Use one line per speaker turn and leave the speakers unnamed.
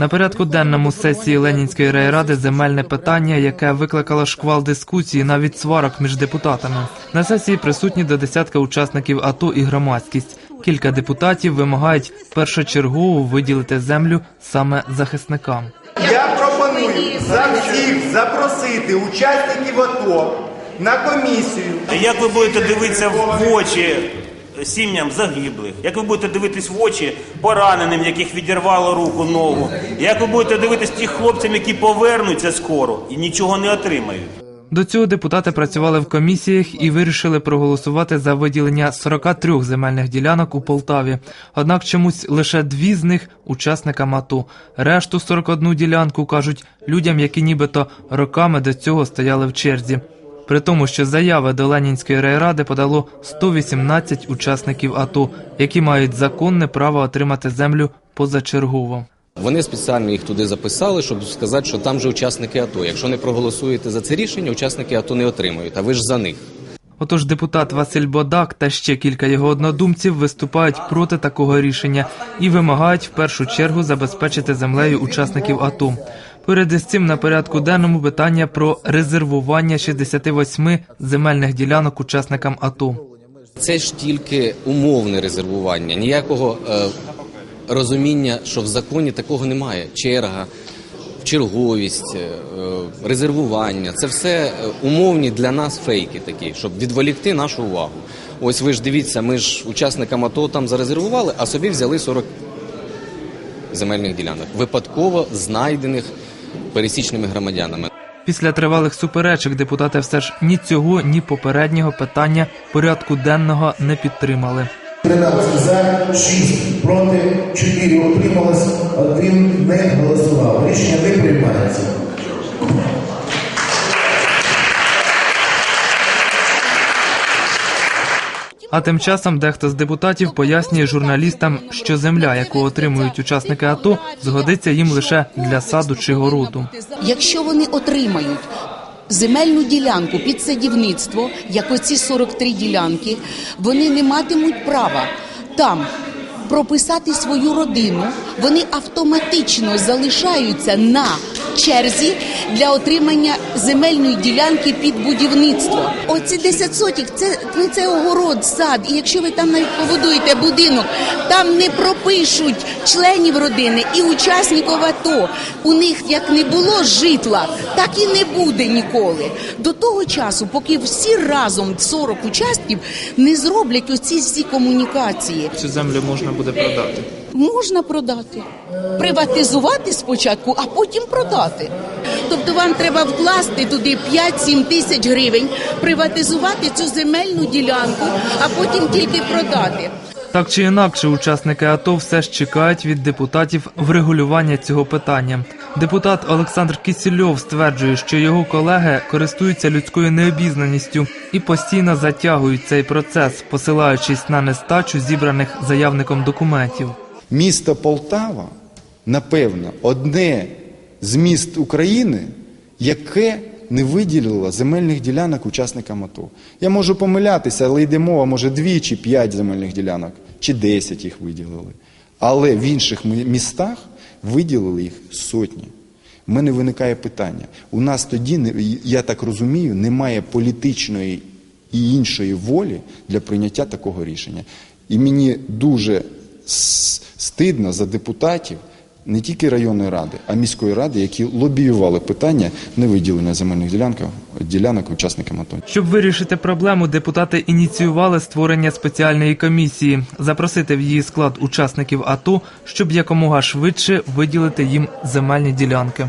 На порядку денному сесії Ленінської райради земельне питання, яке викликало шквал дискусії, навіть сварок між депутатами. На сесії присутні до десятка учасників АТО і громадськість. Кілька депутатів вимагають першочергово виділити землю саме захисникам.
Я пропоную за всіх запросити учасників АТО на комісію.
Як ви будете дивитися в очі сім'ям загиблих? Як ви будете дивитись в очі пораненим, яких відірвало руку, ногу? Як ви будете дивитись тих хлопцям, які повернуться скоро і нічого не отримають?
До цього депутати працювали в комісіях і вирішили проголосувати за виділення 43 земельних ділянок у Полтаві. Однак чомусь лише дві з них учасникам АТО. Решту 41 ділянку кажуть людям, які нібито роками до цього стояли в черзі. При тому, що заяви до Ленінської райради подало 118 учасників АТО, які мають законне право отримати землю позачергово.
Вони спеціально їх туди записали, щоб сказати, що там же учасники АТО. Якщо не проголосуєте за це рішення, учасники АТО не отримують, а ви ж за них.
Отож, депутат Василь Бодак та ще кілька його однодумців виступають проти такого рішення і вимагають в першу чергу забезпечити землею учасників АТО. Поряд із цим на порядку денному питання про резервування 68 земельних ділянок учасникам АТО.
Це ж тільки умовне резервування, ніякого е, розуміння, що в законі такого немає. Черга, черговість, е, резервування це все е, умовні для нас фейки такі, щоб відволікти нашу увагу. Ось ви ж дивіться, ми ж учасникам АТО там зарезервували, а собі взяли 40 земельних ділянок, випадково знайдених пересічними громадянами.
Після тривалих суперечок депутати все ж ні цього, ні попереднього питання порядку денного не підтримали.
13 за, 6 проти, 4 утрималось, один не голосував. Рішення не приймається.
А тим часом дехто з депутатів пояснює журналістам, що земля, яку отримують учасники АТО, згодиться їм лише для саду чи городу.
Якщо вони отримають земельну ділянку під садівництво, як оці 43 ділянки, вони не матимуть права там прописати свою родину, вони автоматично залишаються на черзі для отримання земельної ділянки під будівництво. Оці 10 сотік це, ну, це огород, сад. І якщо ви там навіть побудуєте будинок, там не пропишуть членів родини і учасників АТО. У них як не було житла, так і не буде ніколи. До того часу, поки всі разом 40 участків не зроблять оці всі комунікації.
Цю землю можна буде продати.
Можна продати, приватизувати спочатку, а потім продати. Тобто вам треба вкласти туди 5-7 тисяч гривень, приватизувати цю земельну ділянку, а потім тільки продати.
Так чи інакше, учасники АТО все ж чекають від депутатів врегулювання цього питання. Депутат Олександр Кісільов стверджує, що його колеги користуються людською необізнаністю і постійно затягують цей процес, посилаючись на нестачу зібраних заявником документів.
Місто Полтава, напевно, одне з міст України, яке не виділило земельних ділянок учасникам АТО. Я можу помилятися, але йде мова, може, дві чи п'ять земельних ділянок, чи десять їх виділили. Але в інших містах виділили їх сотні. У мене виникає питання. У нас тоді, я так розумію, немає політичної і іншої волі для прийняття такого рішення. І мені дуже стидно за депутатів не тільки районної ради, а міської ради, які лобіювали питання невиділення земельних ділянок, ділянок учасникам АТО.
Щоб вирішити проблему, депутати ініціювали створення спеціальної комісії, запросити в її склад учасників АТО, щоб якомога швидше виділити їм земельні ділянки.